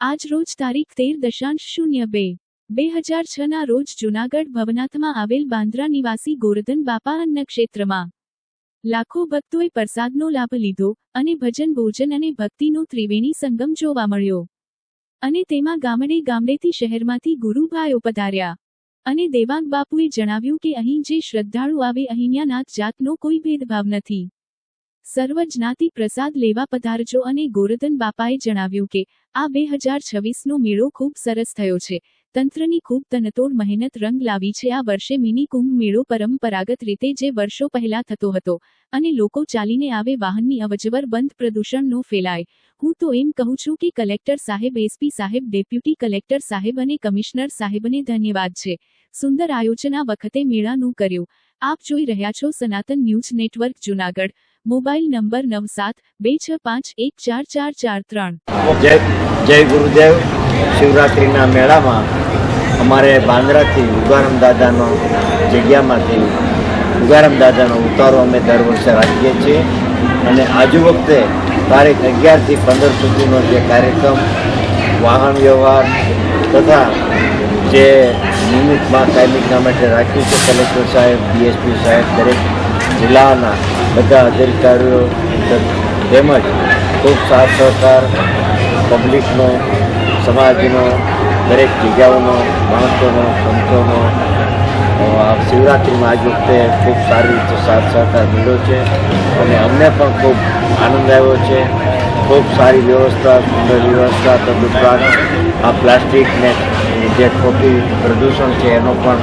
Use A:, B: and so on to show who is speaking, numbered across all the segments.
A: આજ રોજ તારીખ તેર દશાંશ શૂન્ય બે બે હજાર છના રોજ જૂનાગઢ ભવનાથમાં આવેલ બાંદ્રા નિવાસી ગોરધન બાપા અન્ન ક્ષેત્રમાં. લાખો ભક્તોએ પ્રસાદનો લાભ લીધો અને ભજન, ભોજન અને ભક્તિનો ત્રિવેણી સંગમ જોવા મળ્યો. અને તેમાં ગામડે ગામડેથી શહેરમાંથી ગુરુભાઈઓ પધાર્યા. અને દેવાંગ બાપુએ જણાવ્યું કે અહીં જે શ્રદ્ધાળુ આવે અહીંયા નાત જાતનો કોઈ ભેદભાવ નથી. સર્વ જ્ઞાતિ પ્રસાદ લેવા પધારજો અને ગોરધન બાપાએ જણાવ્યું કે, આ બે હજાર છવ્વીસનો મેળો ખૂબ સરસ થયો છે. તંત્રની ખૂબ તનતોડ મહેનત રંગ લાવી છે. આ વર્ષે મિની કુંભ મેળો પરંપરાગત રીતે જે વર્ષો પહેલા થતો હતો અને લોકો ચાલીને આવે વાહનની અવજવર બંધ પ્રદૂષણ નો ફેલાય. હું તો એમ કહું છું કે કલેક્ટર સાહેબ એસપી સાહેબ, ડેપ્યુટી કલેક્ટર સાહેબ અને કમિશનર સાહેબને ધન્યવાદ છે. સુંદર આયોજન વખતે મેળાનું કર્યું. આપ જોઈ રહ્યા છો Sanatan news network Junagadh. Mobile number નવ સાત બે છ પાંચ, એક ચાર ચાર ચાર ત્રણ.
B: જય જય ગુરુદેવ. શિવરાત્રિના મેળામાં અમારે બાંદ્રાથી ઉગારામ દાદાનો જગ્યામાંથી ઉગારામ દાદાનો ઉતારો અમે દર વર્ષે રાખીએ છીએ. અને આજુ વખતે તારીખ અગિયારથી પંદર સુધીનો જે કાર્યક્રમ, વાહન વ્યવહાર તથા જે નિયમિતમાં કાયમિકના માટે રાખ્યું છે, કલેક્ટર સાહેબ, ડીએસપી સાહેબ, દરેક જિલ્લાના બધા અધિકારીઓ તેમજ ખૂબ સાથ સહકાર પબ્લિકનો સમાજનો, દરેક જગ્યાઓનો માણસોનો સંતોનો શિવરાત્રિમાં આજ વખતે ખૂબ સારી રીતે સાથ સહકાર મળ્યો છે અને અમને પણ ખૂબ આનંદ આવ્યો છે. ખૂબ સારી વ્યવસ્થા, સુંદર વ્યવસ્થા તદુપરાંત આ પ્લાસ્ટિકને જે ખોટી પ્રદૂષણ છે એનો પણ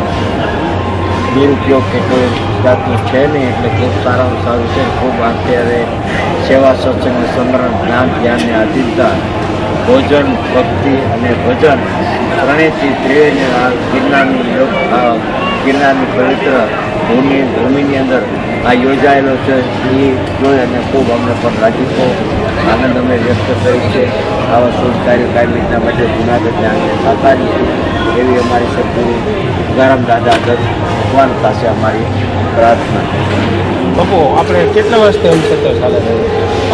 B: દુરુપયોગ કોઈ જાતનું છે નહીં, એટલે ખૂબ સારામાં સારું છે. ખૂબ અત્યારે સેવા સત્સંગ સમરણ જ્ઞાન, ધ્યાનને આધીનતા, ભોજન, ભક્તિ અને ભજન ત્રણેયથી ત્રિવેણી આ ગિરનારની આ ગિરનારની પવિત્ર ભૂમિ, ભૂમિની અંદર આ યોજાયેલો છે. એ જોઈ અને ખૂબ અમને પણ રાજીપો આનંદ અમે વ્યક્ત કરી છે. આવા શુભ કાર્ય કાયમીના માટે જૂનાગઢને આંગણે સાકારી એવી અમારી સદગુરુ ગરમ દાદા દત્ત ભગવાન પાસે અમારી પ્રાર્થના
C: બાપુ આપણે કેટલા વર્ષથી અંશેતર ચાલે છે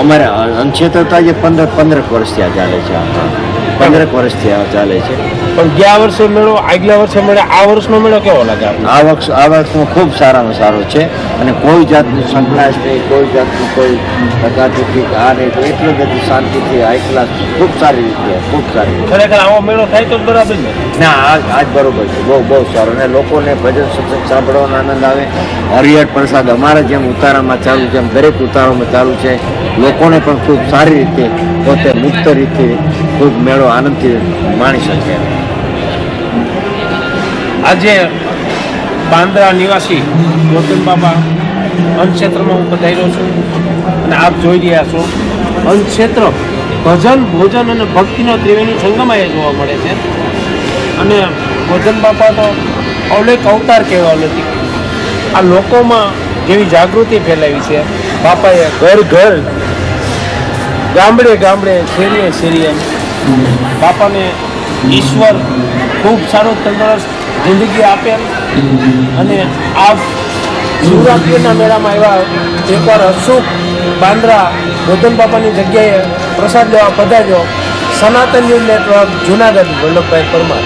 B: અમારે અંશેતરતા જે પંદર પંદર વર્ષ વર્ષથી આ ચાલે છે આ. પંદરક વર્ષથી આ ચાલે છે.
C: પણ ગયા વર્ષે મેળો આગલા વર્ષે મેળો આ વર્ષનો મેળો કેવો લાગે
B: આ વર્ષ આ વર્ષનો ખૂબ સારામાં સારો છે અને કોઈ જાતનું સંકળાશ નહીં કોઈ જાતનું કોઈ કે આ નહીં એટલું બધું શાંતિથી હાઈ ક્લાસ ખૂબ સારી રીતે ખૂબ સારી
C: ખરેખર આવો મેળો થાય તો બરાબર ને?
B: ના આજ આજ બરોબર છે બહુ બહુ સારો. અને લોકોને ભજન સત્સંગ સાંભળવાનો આનંદ આવે. હરિયર પ્રસાદ અમારા જેમ ઉતારામાં ચાલુ છે એમ દરેક ઉતારામાં ચાલુ છે. લોકોને પણ ખૂબ સારી રીતે પોતે મુક્ત રીતે ખૂબ મેળો આનંદથી માણી શકે.
C: આજે બાંદ્રા નિવાસી ગોતમ બાબા અન્નક્ષેત્રમાં હું પધાર્યો છું અને આપ જોઈ રહ્યા છો અન્નક્ષેત્ર ભજન, ભોજન અને ભક્તિનો ત્રિવેણી સંગમ અહીંયા જોવા મળે છે. અને ભોજન બાપા તો અવલેક અવતાર કહેવા નથી. આ લોકોમાં જેવી જાગૃતિ ફેલાવી છે. બાપાએ ઘર ઘર ગામડે ગામડે શેરીએ શેરીએ બાપાને ઈશ્વર ખૂબ સારું તંદુરસ્ત જિંદગી આપે અને આ શિવરાત્રિના મેળામાં આવ્યા એકવાર અચૂક બાંદ્રા ગોધન બાપાની જગ્યાએ પ્રસાદ લેવા પધાર્યો. Sanatan news network Junagadh, Vallabhbhai Parmar.